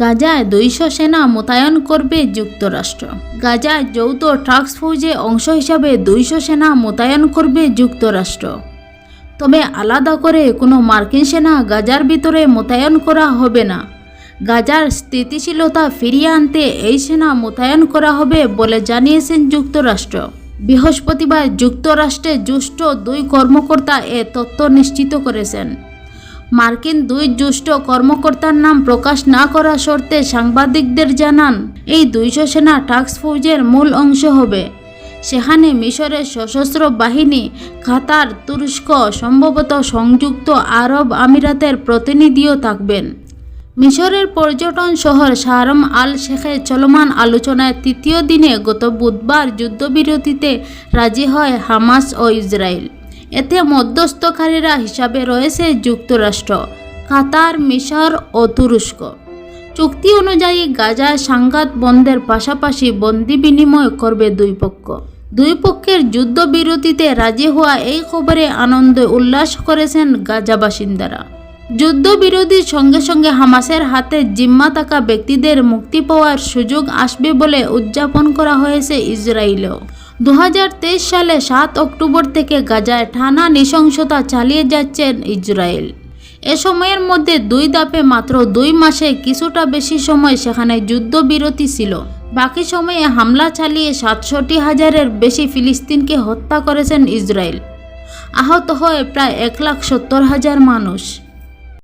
গাজায় দুইশো সেনা মোতায়েন করবে যুক্তরাষ্ট্র। গাজায় যৌথ ফৌজে অংশ হিসাবে দুইশো সেনা মোতায়েন করবে যুক্তরাষ্ট্র। তবে আলাদা করে কোনো মার্কিন সেনা গাজার ভিতরে মোতায়েন করা হবে না। গাজার স্থিতিশীলতা ফিরিয়ে আনতে এই সেনা মোতায়েন করা হবে বলে জানিয়েছেন যুক্তরাষ্ট্র। বৃহস্পতিবার যুক্তরাষ্ট্রে জ্যেষ্ঠ দুই কর্মকর্তা এ তথ্য নিশ্চিত করেছেন। মার্কিন দুই জ্যেষ্ঠ কর্মকর্তার নাম প্রকাশ না করা শর্তে সাংবাদিকদের জানান, এই দুইশো সেনা ফৌজের মূল অংশ হবে। সেখানে মিশরের সশস্ত্র বাহিনী, কাতার, তুরস্ক, সম্ভবত সংযুক্ত আরব আমিরাতের প্রতিনিধিও থাকবেন। মিশরের পর্যটন শহর শারম আল শেখে চলমান আলোচনায় তৃতীয় দিনে গত বুধবার যুদ্ধবিরতিতে রাজি হয় হামাস ও ইসরায়েল। এতে মধ্যস্থকারীরা হিসাবে রয়েছে যুক্তরাষ্ট্র, কাতার, মিশর ও তুরস্ক। চুক্তি অনুযায়ী গাজায় সাংঘাত বন্ধের পাশাপাশি বন্দি বিনিময় করবে দুই পক্ষ। দুই পক্ষের যুদ্ধবিরতিতে রাজি হওয়া এই খবরে আনন্দ উল্লাস করেছেন গাজা বাসিন্দারা। যুদ্ধবিরতির সঙ্গে সঙ্গে হামাসের হাতে জিম্মা থাকা ব্যক্তিদের মুক্তি পাওয়ার সুযোগ আসবে বলে উদযাপন করা হয়েছে ইসরায়েলেও। দু হাজার তেইশ সালে সাত অক্টোবর থেকে গাজায় টানা নৃশংসতা চালিয়ে যাচ্ছেন ইসরায়েল। এ সময়ের মধ্যে দুই দাপে মাত্র দুই মাসে কিছুটা বেশি সময় সেখানে যুদ্ধবিরতি ছিল। বাকি সময়ে হামলা চালিয়ে সাতষট্টি হাজারের বেশি ফিলিস্তিনকে হত্যা করেছেন ইসরায়েল। আহত হয় প্রায় এক লাখ সত্তর হাজার মানুষ।